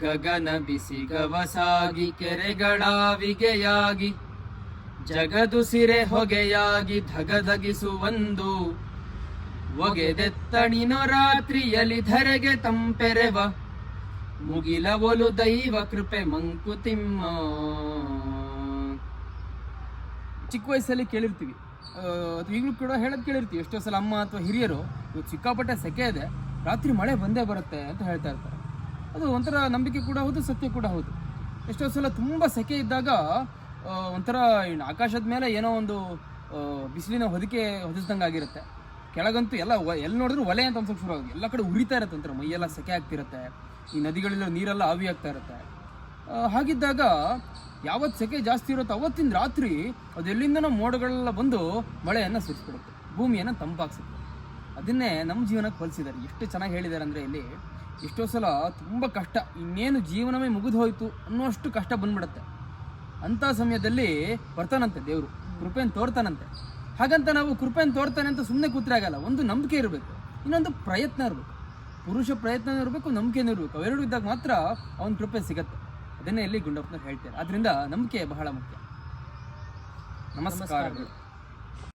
ಗಗನ ಬಿಸಿ ಗವಸಾಗಿ ಕೆರೆಗಳಾವಿಗೆಯಾಗಿ ಜಗದುಸಿರೆ ಹೊಗೆಯಾಗಿ ಧಗಧಗಿಸುವಂದು ಒಗೆದೆತ್ತಣಿನೋ ರಾತ್ರಿಯಲಿ ಧರೆಗೆ ತಂಪೆರೆವ, ಮುಗಿಲ ಒಲು ದೈವ ಕೃಪೆ ಮಂಕುತಿಮ್ಮ ಚಿಕ್ಕ ವಯಸ್ಸಲ್ಲಿ ಕೇಳಿರ್ತೀವಿ. ಈಗಲೂ ಕೂಡ ಹೇಳೋದು ಕೇಳಿರ್ತೀವಿ. ಎಷ್ಟೋ ಸಲ ಅಮ್ಮ ಅಥವಾ ಹಿರಿಯರು, ಇವತ್ತು ಸಿಕ್ಕಾಪಟ್ಟೆ ಸೆಕೆ ಇದೆ, ರಾತ್ರಿ ಮಳೆ ಬಂದೇ ಬರುತ್ತೆ ಅಂತ ಹೇಳ್ತಾ ಇರ್ತಾರೆ. ಅದು ಒಂಥರ ನಂಬಿಕೆ ಕೂಡ ಹೌದು, ಸತ್ಯ ಕೂಡ ಹೌದು. ಎಷ್ಟೋ ಸಲ ತುಂಬ ಸೆಕೆ ಇದ್ದಾಗ ಒಂಥರ ಆಕಾಶದ ಮೇಲೆ ಏನೋ ಒಂದು ಬಿಸಿಲಿನ ಹೊದಿಕೆ ಹೊದಿಸ್ದಂಗೆ ಆಗಿರುತ್ತೆ. ಕೆಳಗಂತೂ ಎಲ್ಲ ಎಲ್ಲಿ ನೋಡಿದ್ರು ಒಲೆ ಅಂತ ಅನ್ಸೋಕೆ ಶುರು ಆಗುತ್ತೆ ಎಲ್ಲ ಕಡೆ ಉರಿತಾ ಇರುತ್ತೆ ಒಂಥರ, ಮೈಯೆಲ್ಲ ಸೆಕೆ ಆಗ್ತಿರುತ್ತೆ. ಈ ನದಿಗಳಲ್ಲಿ ನೀರೆಲ್ಲ ಆವಿ ಆಗ್ತಾ ಇರುತ್ತೆ. ಹಾಗಿದ್ದಾಗ ಯಾವತ್ತು ಸೆಕೆ ಜಾಸ್ತಿ ಇರುತ್ತೋ ಅವತ್ತಿನ ರಾತ್ರಿ ಅದೆಲ್ಲಿಂದನೋ ಮೋಡಗಳೆಲ್ಲ ಬಂದು ಮಳೆಯನ್ನು ಸುರಿಸ್ಬಿಡುತ್ತೆ. ಭೂಮಿಯನ್ನು ತಂಪಾಗಿಸುತ್ತೆ. ಅದನ್ನೇ ನಮ್ಮ ಜೀವನಕ್ಕೆ ಹೋಲಿಸಿದ್ದಾರೆ ಎಷ್ಟು ಚೆನ್ನಾಗಿ ಹೇಳಿದ್ದಾರೆ ಅಂದರೆ ಇಲ್ಲಿ ಎಷ್ಟೋ ಸಲ ತುಂಬ ಕಷ್ಟ, ಇನ್ನೇನು ಜೀವನವೇ ಮುಗಿದು ಹೋಯ್ತು ಅನ್ನೋಷ್ಟು ಕಷ್ಟ ಬಂದ್ಬಿಡುತ್ತೆ. ಅಂಥ ಸಮಯದಲ್ಲಿ ಬರ್ತಾನಂತೆ ದೇವರು ಕೃಪೆಯನ್ನು ತೋರ್ತಾನಂತೆ. ಹಾಗಂತ ನಾವು ಕೃಪೆಯನ್ನು ತೋರ್ತಾನೆ ಅಂತ ಸುಮ್ಮನೆ ಕೂತ್ರೆ ಆಗಲ್ಲ, ಒಂದು ನಂಬಿಕೆ ಇರಬೇಕು, ಇನ್ನೊಂದು ಪ್ರಯತ್ನ ಇರಬೇಕು. ಪುರುಷ ಪ್ರಯತ್ನ ಇರಬೇಕು, ನಂಬಿಕೆನೂ ಇರಬೇಕು, ಅವೆರಡು ಇದ್ದಾಗ ಮಾತ್ರ ಅವನ ಕೃಪೆ ಸಿಗತ್ತೆ. ಅದನ್ನೇ ಇಲ್ಲಿ ಗುಂಡಪ್ಪನ ಹೇಳ್ತಾರೆ. ಅದರಿಂದ ನಂಬಿಕೆ ಬಹಳ ಮುಖ್ಯ. ನಮಸ್ಕಾರಗಳು.